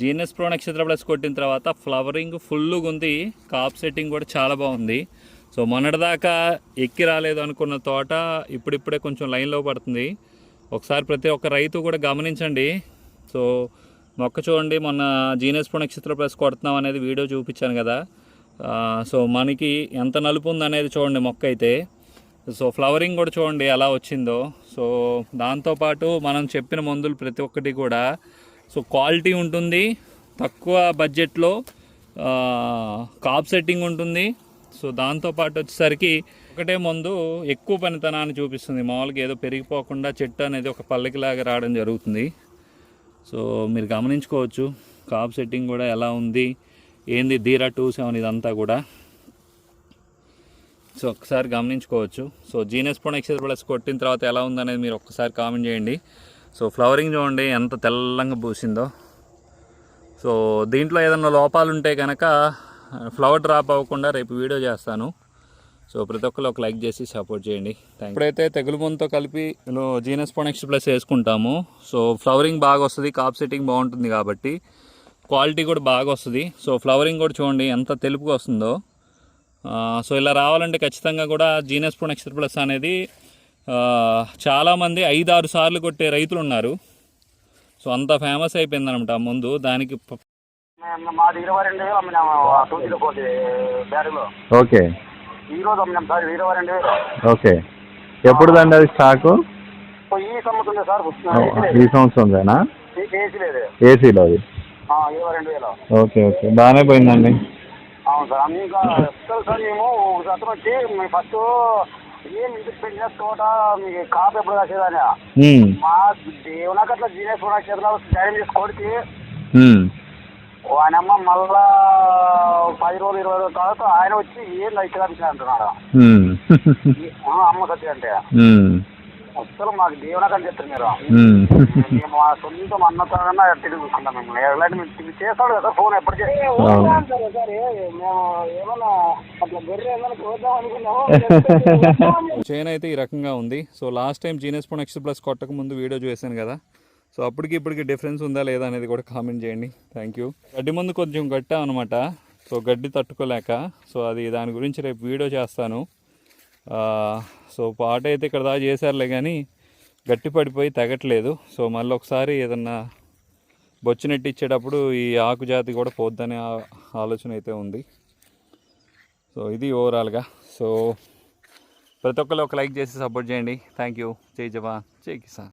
జీఎన్ఎస్ pro Nakshatra plus కొట్టిన తర్వాత flowering ఫుల్గా ఉంది. కాప్ సెట్టింగ్ కూడా చాలా బాగుంది. సో మొన్నటిదాకా ఎక్కి రాలేదు అనుకున్న తోట ఇప్పుడిప్పుడే కొంచెం లైన్లో పడుతుంది. ఒకసారి ప్రతి ఒక్క రైతు కూడా గమనించండి. సో మొక్క చూడండి మొన్న జీఎన్ఎస్ ప్రో నక్షత్ర ప్లస్ కొడుతున్నాం అనేది వీడియో చూపించాను కదా. సో మనకి ఎంత నలుపు ఉందనేది చూడండి మొక్క అయితే. సో ఫ్లవరింగ్ కూడా చూడండి ఎలా వచ్చిందో. సో దాంతోపాటు మనం చెప్పిన మందులు ప్రతి ఒక్కటి కూడా సో క్వాలిటీ ఉంటుంది తక్కువ బడ్జెట్లో కాప్ సెట్టింగ్ ఉంటుంది. సో దాంతోపాటు వచ్చేసరికి ఒకటే మందు ఎక్కువ పనితనాన్ని చూపిస్తుంది. మామూలుగా ఏదో పెరిగిపోకుండా చెట్టు అనేది ఒక పల్లకిలాగా రావడం జరుగుతుంది. సో మీరు గమనించుకోవచ్చు కాప్ సెట్టింగ్ కూడా ఎలా ఉంది ఏంది ధీరా టూ సెవెన్ ఇదంతా కూడా. సో ఒకసారి గమనించుకోవచ్చు. సో జీనస్ ప్రొడక్షన్ ప్లస్ కొట్టిన తర్వాత ఎలా ఉందనేది మీరు ఒక్కసారి కామెంట్ చేయండి. సో ఫ్లవరింగ్ చూడండి ఎంత తెల్లంగా పూసిందో. సో దీంట్లో ఏదైనా లోపాలు ఉంటే కనుక ఫ్లవర్ డ్రాప్ అవ్వకుండా రేపు వీడియో చేస్తాను. సో ప్రతి ఒక్కరు ఒక లైక్ చేసి సపోర్ట్ చేయండి. థ్యాంక్ ఇప్పుడైతే తెగులు మందుతో కలిపి జీనస్ ప్రొడక్షన్ ప్లస్ వేసుకుంటాము. సో ఫ్లవరింగ్ బాగా వస్తుంది కాప్ సెట్టింగ్ బాగుంటుంది కాబట్టి క్వాలిటీ కూడా బాగా వస్తుంది. సో ఫ్లవరింగ్ కూడా చూడండి ఎంత తెలుపుగా వస్తుందో. సో ఇలా రావాలంటే ఖచ్చితంగా కూడా జీనస్ ప్రో ప్లస్ అనేది చాలామంది ఐదు ఆరు సార్లు కొట్టే రైతులు ఉన్నారు. సో అంత ఫేమస్ అయిపోయింది అనమాట ముందు. దానికి మాది ఇరవై రెండు వేలు అమ్మినాము టూజీలో పోటీ బ్యాటరీలో ఓకే. ఈ రోజు అమ్మినాం సార్ ఇరవై రెండు వేలు. ఓకే. ఎప్పుడుదండి అది స్టాకు? ఈ సమ్ముతుంది సార్ ఈ సంవత్సరందేనా ఏసీ లేదు. ఏసీలో అది. ఆ, ఇరవై రెండు వేలు. Okay okay. బాగానే పోయిందండి. అవును సార్ ఇంకా సార్ మేము వచ్చి మేము ఫస్ట్ ఏం ఇంటికి పెంచిన తోట మీకు కాపు ఎప్పుడు కాసేదని మా దేవునాక అట్లా జీనియస్ చేతులు జాయిన్ చేసి కొడితే. అమ్మ మళ్ళా పది రోజులు ఇరవై రోజుల తర్వాత ఆయన వచ్చి ఏం రైతు కనిపించిన అంటున్నాడు? అమ్మ సత్య అంటే. అసలు మాకు దేవునాక అని చెప్తారు మీరు. మేము మా సొంతం అన్నతోనే తిరిగి చూసుకుంటాం మేము. ఎలాంటి మీరు చేస్తాడు కదా ఫోన్ ఎప్పటికీ. చైన్ అయితే ఈ రకంగా ఉంది. So last time genus pro Nakshatra plus కొట్టక ముందు వీడియో చేశాను కదా. సో అప్పటికి ఇప్పటికి డిఫరెన్స్ ఉందా లేదా అనేది కూడా కామెంట్ చేయండి. థ్యాంక్ యూ గడ్డి ముందు కొంచెం గట్టాం అనమాట సో గడ్డి తట్టుకోలేక. సో అది దాని గురించి రేపు వీడియో చేస్తాను. సో పాట అయితే ఇక్కడ దాకా చేశారులే కానీ గట్టి పడిపోయి తగ్గట్లేదు సో మళ్ళీ ఒకసారి ఏదన్నా బొచ్చినట్టు ఇచ్చేటప్పుడు ఈ ఆకు జాతి కూడా పోద్దనే ఆలోచన అయితే ఉంది. సో ఇది ఓవరాల్గా. సో ప్రతి ఒక్కరు ఒక లైక్ చేసి సపోర్ట్ చేయండి. Thank you. జై జవాన్. జై కిసాన్.